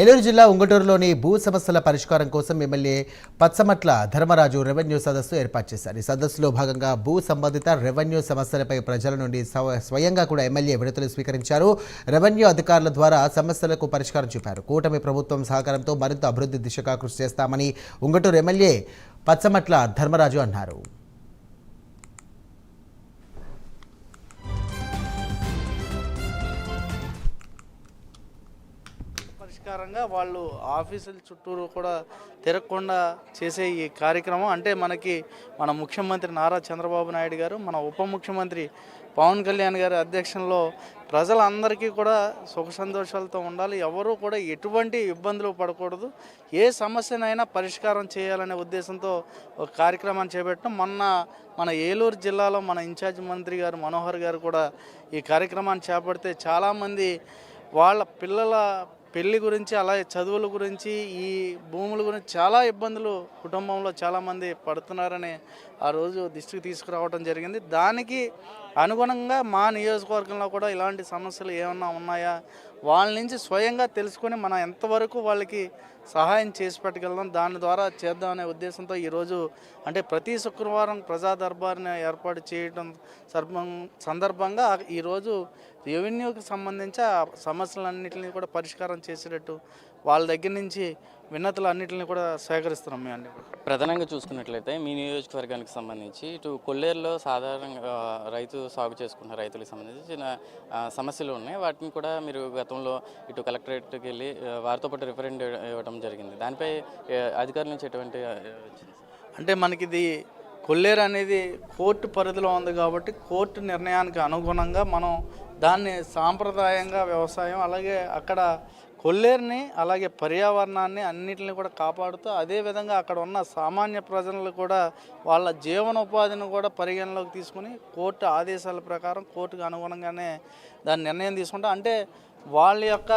ఏలూరు జిల్లా ఉంగటూరులోని భూ సమస్యల పరిష్కారం కోసం ఎమ్మెల్యే పచ్చమట్ల ధర్మరాజు రెవెన్యూ సదస్సు ఏర్పాటు చేశారు. ఈ సదస్సులో భాగంగా భూ సంబంధిత రెవెన్యూ సమస్యలపై ప్రజల నుండి స్వయంగా కూడా ఎమ్మెల్యే విడతలు స్వీకరించారు. రెవెన్యూ అధికారుల ద్వారా సమస్యలకు పరిష్కారం చూపారు. కూటమి ప్రభుత్వం సహకారంతో మరింత అభివృద్ధి దిశగా కృషి చేస్తామని ఉంగటూరు ఎమ్మెల్యే పచ్చమట్ల ధర్మరాజు అన్నారు. పరిష్కారంగా వాళ్ళు ఆఫీసుల చుట్టూరు కూడా తిరగకుండా చేసే ఈ కార్యక్రమం. అంటే మనకి మన ముఖ్యమంత్రి నారా చంద్రబాబు నాయుడు గారు మన ఉప ముఖ్యమంత్రి పవన్ కళ్యాణ్ గారి అధ్యక్షంలో ప్రజలందరికీ కూడా సుఖ సంతోషాలతో ఉండాలి. ఎవరూ కూడా ఎటువంటి ఇబ్బందులు పడకూడదు. ఏ సమస్యనైనా పరిష్కారం చేయాలనే ఉద్దేశంతో ఒక కార్యక్రమాన్ని చేపట్టడం మొన్న మన ఏలూరు జిల్లాలో మన ఇన్ఛార్జ్ మంత్రి గారు మనోహర్ గారు కూడా ఈ కార్యక్రమాన్ని చేపడితే చాలామంది వాళ్ళ పిల్లల పెళ్ళి గురించి అలాగే చదువుల గురించి ఈ భూముల గురించి చాలా ఇబ్బందులు కుటుంబంలో చాలామంది పడుతున్నారని ఆ రోజు దృష్టికి తీసుకురావడం జరిగింది. దానికి అనుగుణంగా మా నియోజకవర్గంలో కూడా ఇలాంటి సమస్యలు ఏమన్నా ఉన్నాయా? వాళ్ళ నుంచి స్వయంగా తెలుసుకొని మనం ఎంతవరకు వాళ్ళకి సహాయం చేసి పెట్టగలం దాని ద్వారా చేద్దామనే ఉద్దేశంతో ఈరోజు అంటే ప్రతి శుక్రవారం ప్రజా దర్బార్ని ఏర్పాటు చేయడం సర్భం సందర్భంగా ఈరోజు రెవెన్యూకి సంబంధించి ఆ సమస్యలన్నింటినీ కూడా పరిష్కారం చేసేటట్టు వాళ్ళ దగ్గర నుంచి విన్నతులు అన్నింటిని కూడా సేకరిస్తున్నాం మేము ప్రధానంగా చూసుకున్నట్లయితే మీ నియోజకవర్గానికి సంబంధించి ఇటు కొల్లేరులో సాధారణంగా రైతు సాగు చేసుకున్న రైతులకు సంబంధించి చిన్న సమస్యలు ఉన్నాయి. వాటిని కూడా మీరు గతంలో ఇటు కలెక్టరేట్కి వెళ్ళి వారితో పాటు రిఫరెండ్ ఇవ్వడం జరిగింది. దానిపై అధికారుల నుంచి ఎటువంటి అంటే మనకి ఇది కొల్లేరు అనేది కోర్టు పరిధిలో ఉంది కాబట్టి కోర్టు నిర్ణయానికి అనుగుణంగా మనం దాన్ని సాంప్రదాయంగా వ్యవసాయం అలాగే అక్కడ కొల్లేరుని అలాగే పర్యావరణాన్ని అన్నిటిని కూడా కాపాడుతూ అదేవిధంగా అక్కడ ఉన్న సామాన్య ప్రజలను కూడా వాళ్ళ జీవనోపాధిని కూడా పరిగణలోకి తీసుకుని కోర్టు ఆదేశాల ప్రకారం కోర్టుకు అనుగుణంగానే దాని నిర్ణయం తీసుకుంటా అంటే వాళ్ళ యొక్క